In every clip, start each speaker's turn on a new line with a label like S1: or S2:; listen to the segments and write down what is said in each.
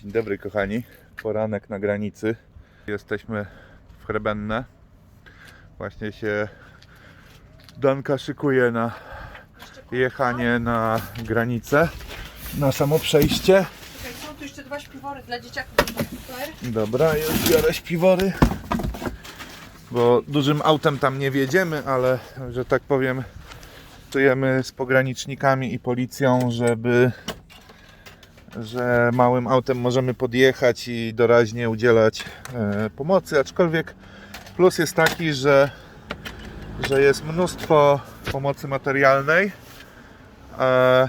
S1: Dzień dobry kochani, poranek na granicy. Jesteśmy w Chrebenne. Właśnie się Danka szykuje na jechanie na granicę, na samo przejście.
S2: Czekaj, są tu jeszcze dwa śpiwory dla dzieciaków. Super.
S1: Dobra, już biorę śpiwory. Bo dużym autem tam nie wjedziemy, ale że tak powiem, czujemy z pogranicznikami i policją, żeby że małym autem możemy podjechać i doraźnie udzielać e, pomocy, aczkolwiek plus jest taki, że, że jest mnóstwo pomocy materialnej. E,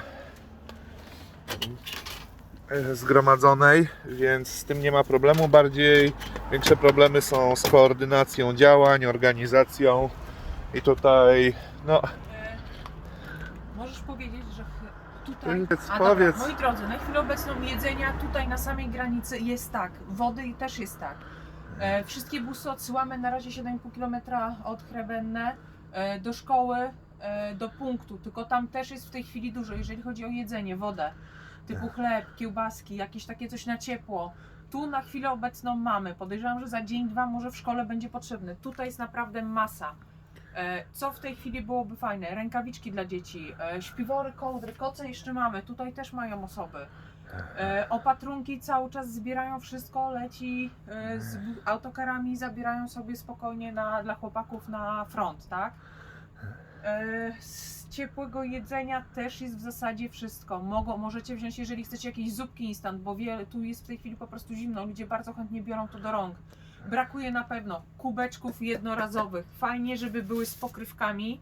S1: e, zgromadzonej, więc z tym nie ma problemu. Bardziej większe problemy są z koordynacją działań, organizacją i tutaj no
S2: możesz powiedzieć, że tutaj.
S1: Powiedz,
S2: A,
S1: powiedz.
S2: Dobra, moi drodzy, na chwilę obecną jedzenia tutaj na samej granicy jest tak. Wody też jest tak. E, wszystkie busy odsyłamy na razie 7,5 km od Chrebenne e, do szkoły, e, do punktu. Tylko tam też jest w tej chwili dużo, jeżeli chodzi o jedzenie, wodę. Typu chleb, kiełbaski, jakieś takie coś na ciepło. Tu na chwilę obecną mamy. Podejrzewam, że za dzień, dwa może w szkole będzie potrzebne. Tutaj jest naprawdę masa. E, Co w tej chwili byłoby fajne? Rękawiczki dla dzieci, e, śpiwory, kołdry, koce jeszcze mamy. Tutaj też mają osoby. E, Opatrunki cały czas zbierają wszystko, leci z autokarami, zabierają sobie spokojnie na, dla chłopaków na front, tak? Z ciepłego jedzenia też jest w zasadzie wszystko. Mogą, możecie wziąć, jeżeli chcecie jakieś zupki instant, bo wiele, tu jest w tej chwili po prostu zimno, ludzie bardzo chętnie biorą to do rąk. Brakuje na pewno kubeczków jednorazowych. Fajnie, żeby były z pokrywkami.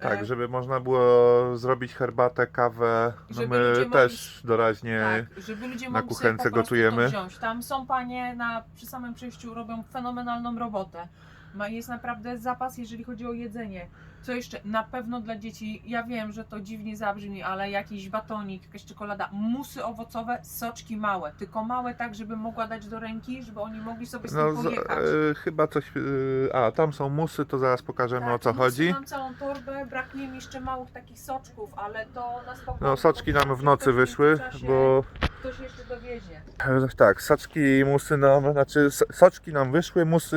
S1: tak,
S2: E,
S1: żeby można było zrobić herbatę, kawę. No
S2: Żeby
S1: my
S2: ludzie
S1: też doraźnie
S2: Tak, żeby ludzie
S1: na
S2: mogli
S1: kuchence
S2: sobie po prostu
S1: gotujemy.
S2: To wziąć. Tam są panie na, przy samym przejściu robią fenomenalną robotę. Ma, jest naprawdę zapas, jeżeli chodzi o jedzenie. Co jeszcze? Na pewno dla dzieci, ja wiem, że to dziwnie zabrzmi, ale jakiś batonik, jakaś czekolada, musy owocowe, soczki małe. Tylko małe tak, żeby mogła dać do ręki, żeby oni mogli sobie z tym
S1: No, z,
S2: pojechać.
S1: e, chyba coś. E, a, tam są musy, to zaraz pokażemy o co
S2: musy
S1: chodzi.
S2: Mam całą torbę, brakuje mi jeszcze małych takich soczków, ale to na spokojnie.
S1: No, soczki nam w nocy wyszły, bo
S2: Ktoś jeszcze dowiezie.
S1: tak, soczki i musy nam, znaczy soczki nam wyszły, musy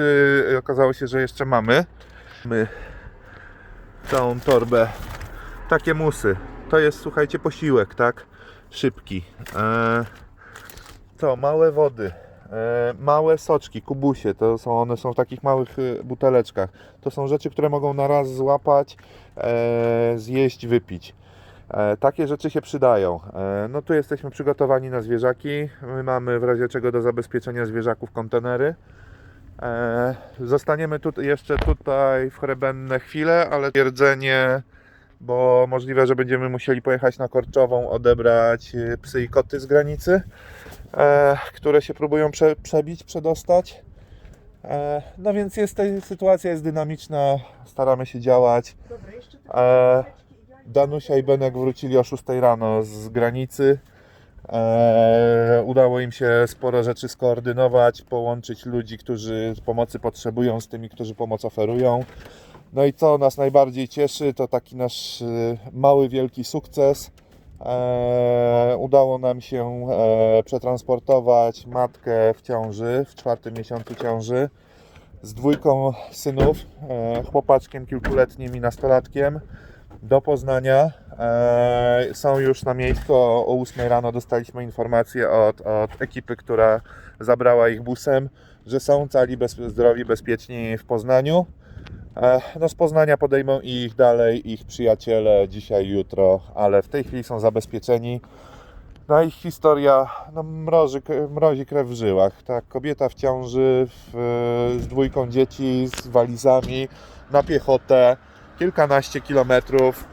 S1: e, okazało się, że jeszcze mamy. My całą torbę. Takie musy. To jest, słuchajcie, posiłek, tak? Szybki. E, to małe wody. E, małe soczki, kubusie, to są, one są w takich małych e, buteleczkach. To są rzeczy, które mogą na raz złapać, zjeść, wypić. E, takie rzeczy się przydają. E, no tu jesteśmy przygotowani na zwierzaki. My mamy w razie czego do zabezpieczenia zwierzaków kontenery. E, zostaniemy tu, jeszcze tutaj w Chrebenne chwilę, ale twierdzenie, bo możliwe, że będziemy musieli pojechać na Korczową, odebrać psy i koty z granicy, które się próbują prze, przebić, przedostać. No więc jest, sytuacja jest dynamiczna, staramy się działać.
S2: Dobra, jeszcze
S1: Danusia i Benek wrócili o 6 rano z granicy. E, udało im się sporo rzeczy skoordynować, połączyć ludzi, którzy pomocy potrzebują z tymi, którzy pomoc oferują. No i co nas najbardziej cieszy, to taki nasz e, mały, wielki sukces. E, udało nam się e, przetransportować matkę w ciąży, w czwartym miesiącu ciąży, z dwójką synów, e, chłopaczkiem kilkuletnim i nastolatkiem do Poznania. E, są już na miejscu. O, o 8 rano dostaliśmy informację od, od ekipy, która zabrała ich busem, że są cali, bez, zdrowi, bezpieczni w Poznaniu. E, no z Poznania podejmą ich dalej ich przyjaciele dzisiaj, jutro, ale w tej chwili są zabezpieczeni. No ich historia no, mroży, mrozi krew w żyłach. Tak, kobieta w ciąży w, z dwójką dzieci, z walizami, na piechotę, kilkanaście kilometrów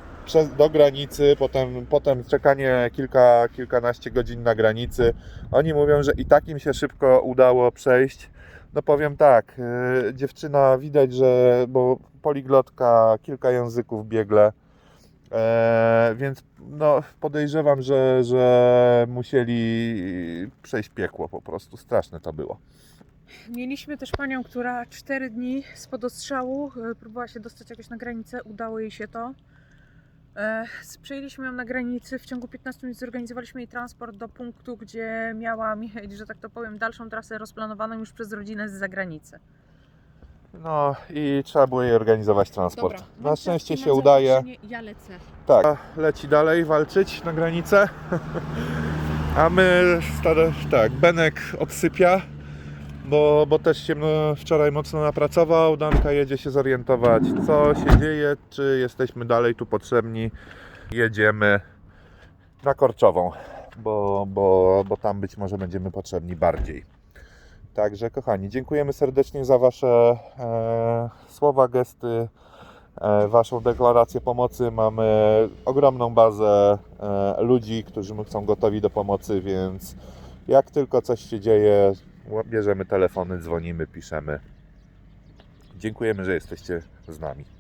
S1: do granicy, potem, potem czekanie kilka, kilkanaście godzin na granicy. Oni mówią, że i tak im się szybko udało przejść. No powiem tak, yy, dziewczyna widać, że bo poliglotka, kilka języków biegle. E, więc no, podejrzewam, że, że musieli przejść piekło po prostu. Straszne to było.
S2: Mieliśmy też panią, która 4 dni spod ostrzału e, próbowała się dostać jakoś na granicę, udało jej się to. E, Przyjęliśmy ją na granicy. W ciągu 15 minut zorganizowaliśmy jej transport do punktu, gdzie miała mieć, że tak to powiem, dalszą trasę rozplanowaną już przez rodzinę z zagranicy.
S1: No i trzeba było jej organizować transport.
S2: Dobra,
S1: Na szczęście się udaje.
S2: Ja lecę.
S1: Tak. Leci dalej walczyć na granicę. A my, stare, tak, Benek odsypia, bo, bo też się no, wczoraj mocno napracował. Danka jedzie się zorientować, co się dzieje, czy jesteśmy dalej tu potrzebni. Jedziemy na Korczową, bo, bo, bo tam być może będziemy potrzebni bardziej. Także kochani, dziękujemy serdecznie za Wasze e, słowa, gesty, e, Waszą deklarację pomocy. Mamy ogromną bazę e, ludzi, którzy są gotowi do pomocy, więc jak tylko coś się dzieje, bierzemy telefony, dzwonimy, piszemy. Dziękujemy, że jesteście z nami.